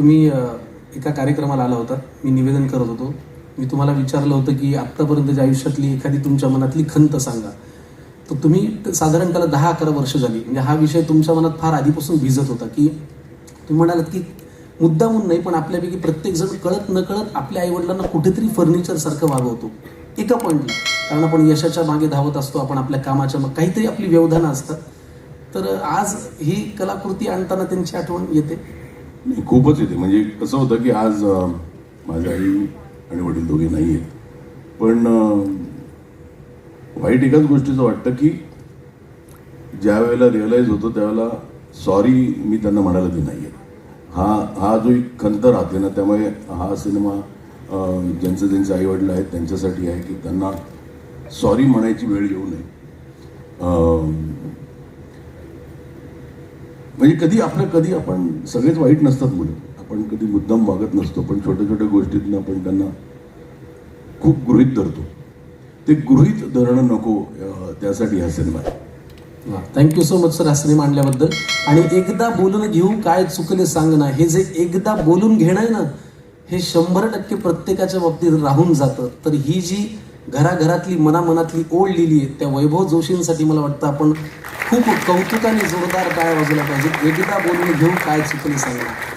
तुम्ही एका कार्यक्रमाला आला होता. मी निवेदन करत होतो. मी तुम्हाला विचारलं होतं की आत्तापर्यंतच्या आयुष्यातली एखादी तुमच्या मनातली खंत सांगा. तर तुम्ही साधारण त्याला दहा अकरा वर्ष झाली. म्हणजे हा विषय तुमच्या मनात फार आधीपासून भिजत होता की तुम्ही म्हणालात की मुद्दामून नाही पण आपल्यापैकी प्रत्येक जण कळत नकळत आपल्या आईवडिलांना कुठेतरी फर्निचर सारखं वागवतो. एका पॉईंटला कारण आपण यशाच्या मागे धावत असतो. आपण आपल्या कामाच्या मग काहीतरी आपली व्यवधानं असतात. तर आज ही कलाकृती आणताना त्यांची आठवण येते. नाही खूपच येते. म्हणजे कसं होतं की आज माझ्या आई आणि वडील दोघे नाही आहेत पण वाईट एकाच गोष्टीचं वाटतं की ज्या वेळेला रिअलाईज होतो त्यावेळेला सॉरी मी त्यांना म्हणायला ते नाही आहे हा हा जो एक खंत राहते ना त्यामुळे हा सिनेमा ज्यांचं ज्यांचे ज्यांचे आईवडील आहेत त्यांच्यासाठी आहे की त्यांना सॉरी म्हणायची वेळ येऊ नये. म्हणजे कधी आपलं कधी आपण सगळेच वाईट नसतात मुलं. आपण कधी मुद्दाम वागत नसतो पण छोट्या छोट्या गोष्टीतनं आपण त्यांना खूप गृहित धरतो. ते गृहित धरणं नको त्यासाठी हा सिनेमा. आहे thank you so much sir हा सिनेमा आणल्याबद्दल. आणि एकदा बोलून घेऊ काय चुकले सांग ना हे जे एकदा बोलून घेणं आहे ना हे शंभर टक्के प्रत्येकाच्या बाबतीत राहून जातं. तर ही जी घराघरातली मनामनातली ओढ लिहिली आहे त्या वैभव जोशींसाठी मला वाटतं आपण खूप कौतुकाने जोरदार काय वाजवला पाहिजे एकदा बोलून घेऊ काय चुकली सांग.